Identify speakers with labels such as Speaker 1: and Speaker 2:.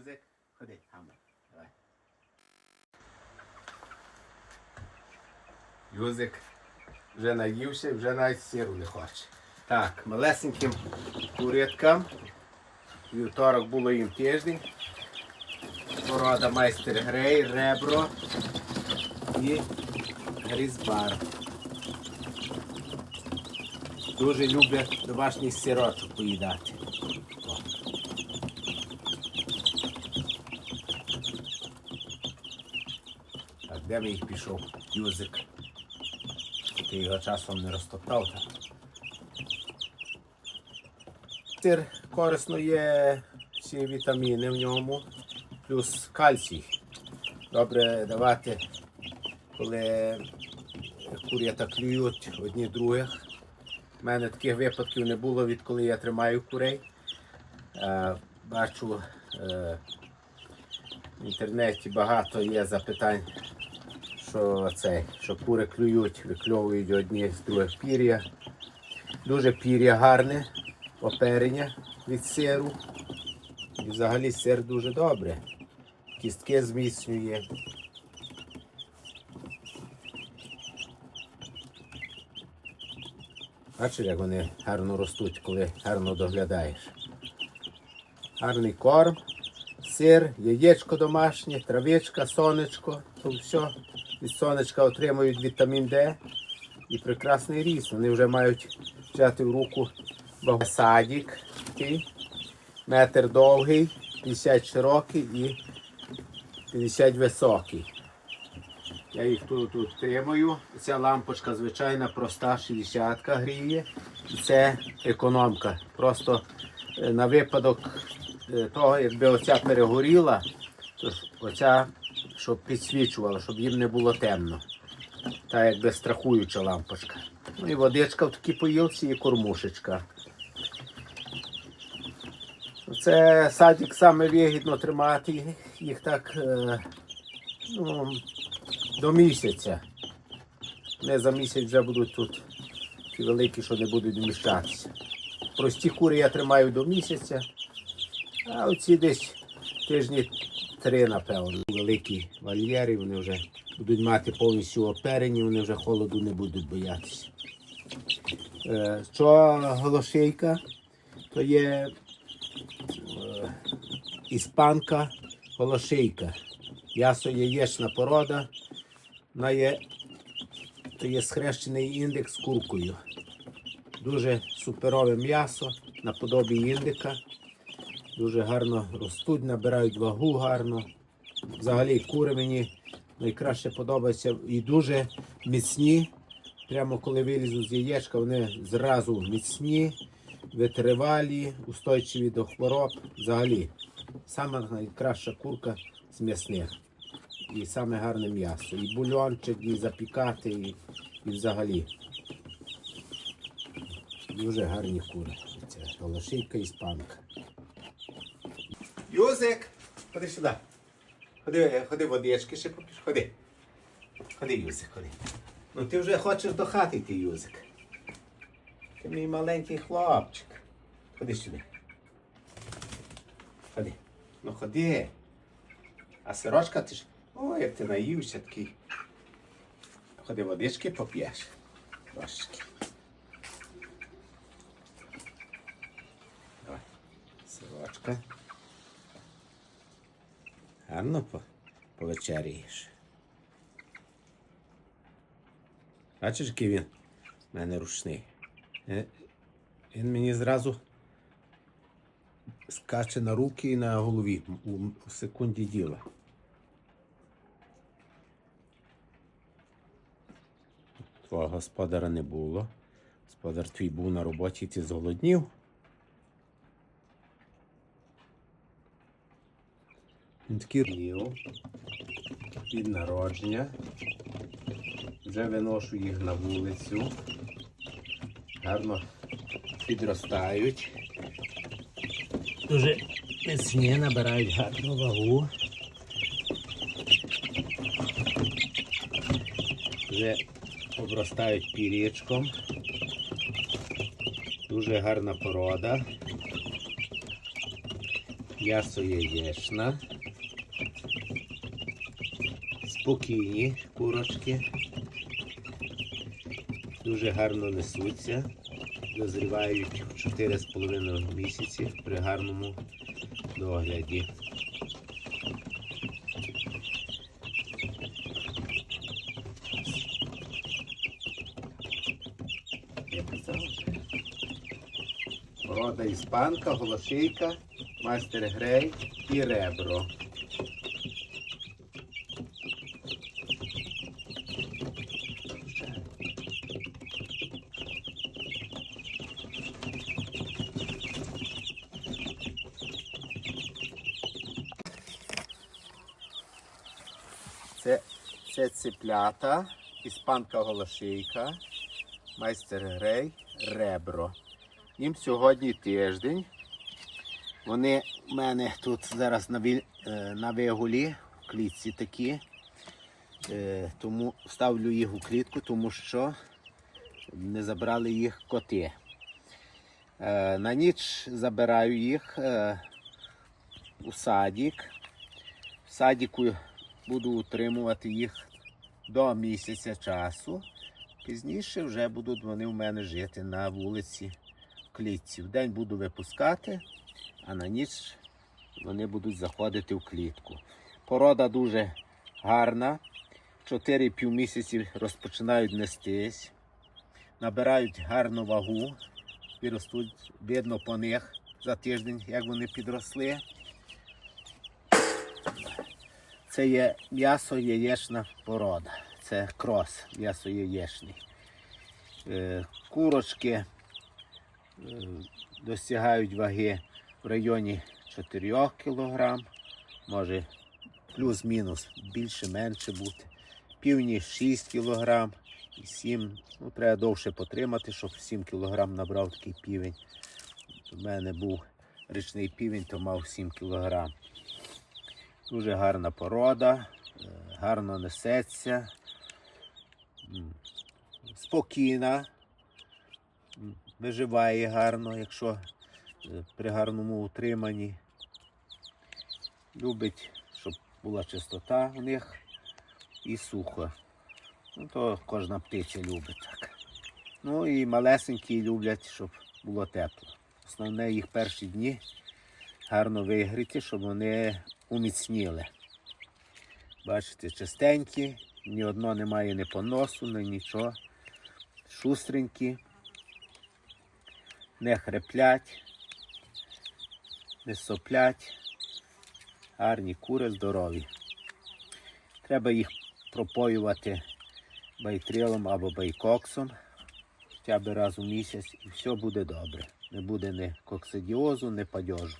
Speaker 1: Юзик, ходи, гамма. Давай. Юзик вже наївся, вже навіть сиру не хоче. Так, малесеньким куряткам. Вівторок було їм тиждень. Порода майстер грей, ребро і грізбар. Дуже люблять домашній сирочок поїдати. Де ми їх пішов? Юзик. Ти його часом не розтоптав. Сир корисно є всі вітаміни в ньому, плюс кальцій. Добре давати, коли курята клюють одні других. У мене таких випадків не було, відколи я тримаю курей. Е, Бачу е, в інтернеті багато є запитань, що, це, що кури клюють, викльовують одні з других пір'я. Дуже пір'я гарне, оперення від сиру. І взагалі сир дуже добре. Кістки зміцнює. Бачиш, як вони гарно ростуть, коли гарно доглядаєш. Гарний корм, сир, яєчко домашнє, травичка, сонечко. То все. Від сонечка отримують вітамін Д і прекрасний ріст. Вони вже мають взяти в руку садик такий, метр довгий, 50 широкий і 50 високий. Я їх тут утримую. Ця лампочка звичайна, проста 60 гріє. І це економка. Просто е, на випадок того, якби оця перегоріла, то оця, щоб підсвічувала, щоб їм не було темно. Та якби страхуюча лампочка. Ну і водичка в такій поїлці і кормушечка. Це садик саме вигідно тримати їх так е, ну, до місяця. Не за місяць вже будуть тут ті великі, що не будуть вміщатися. Прості кури я тримаю до місяця, а оці десь тижні три, напевно. Великі вольєри, вони вже будуть мати повністю оперені, вони вже холоду не будуть боятися. Е, Що голошейка, то є е, іспанка голошейка. Ясо яєчна порода. Вона є, то є схрещений індекс з куркою. Дуже суперове м'ясо наподобі індика. Дуже гарно ростуть, набирають вагу гарно. Взагалі кури мені найкраще подобаються і дуже міцні. Прямо коли вилізуть з яєчка, вони зразу міцні, витривалі, устойчиві до хвороб. Взагалі, сама найкраща курка з м'ясних. І саме гарне м'ясо. І бульончик, і запікати, і, і взагалі. Дуже гарні кури. Це голошийка і спанка. Юзик! Ходи сюди. Ходи, ходи водички ще попіш. Ходи. Ходи, Юзик, ходи. Ну ти вже хочеш до хати йти, Юзик. Ти мій маленький хлопчик. Ходи сюди. Ходи. Ну ходи. А сирочка ти ж. Ой, як ти наївся такий. Ходи водички поп'єш. Трошечки. Давай. Сирочка. Гарно по, повечеряєш. Бачиш, який він в мене ручний. Е, Він мені зразу скаче на руки і на голові у, секунді діла. Твого господаря не було. Господар твій був на роботі, ти зголоднів. Він такий їв від народження. Вже виношу їх на вулицю. Гарно підростають. Дуже міцні, набирають гарну вагу. Вже обростають пірічком. Дуже гарна порода. М'ясо яєчна. Спокійні курочки. Дуже гарно несуться. Дозрівають 4,5 місяці при гарному догляді. Порода іспанка, голошейка, майстер грей і ребро. Це, циплята, іспанка голошейка, майстер грей, ребро. Їм сьогодні тиждень. Вони в мене тут зараз на, віль- е, на вигулі, клітці такі. Е, Тому ставлю їх у клітку, тому що не забрали їх коти. Е, На ніч забираю їх у садик. В садіку буду утримувати їх до місяця часу. Пізніше вже будуть вони в мене жити на вулиці в клітці. Вдень буду випускати, а на ніч вони будуть заходити в клітку. Порода дуже гарна. 4-5 місяці розпочинають нестись, набирають гарну вагу і ростуть, видно по них за тиждень, як вони підросли. Це є м'ясо яєчна порода. Це крос, м'ясо яєчний. Е, Курочки е, досягають ваги в районі 4 кг, може плюс-мінус більше, менше бути. Півні 6 кг і 7 Ну, треба довше потримати, щоб 7 кг набрав такий півень. У мене був річний півень, то мав 7 кг. Дуже гарна порода, е, гарно несеться, спокійна, виживає гарно, якщо е, при гарному утриманні. Любить, щоб була чистота у них і сухо. Ну, то кожна птиця любить так. Ну і малесенькі люблять, щоб було тепло. Основне їх перші дні гарно вигріти, щоб вони уміцніли. Бачите, чистенькі, ні одно немає ні поносу, ні нічого. Шустренькі, не хреплять, не соплять. Гарні кури, здорові. Треба їх пропоювати байтрилом або байкоксом хоча б раз у місяць і все буде добре. Не буде ні коксидіозу, ні падьожу.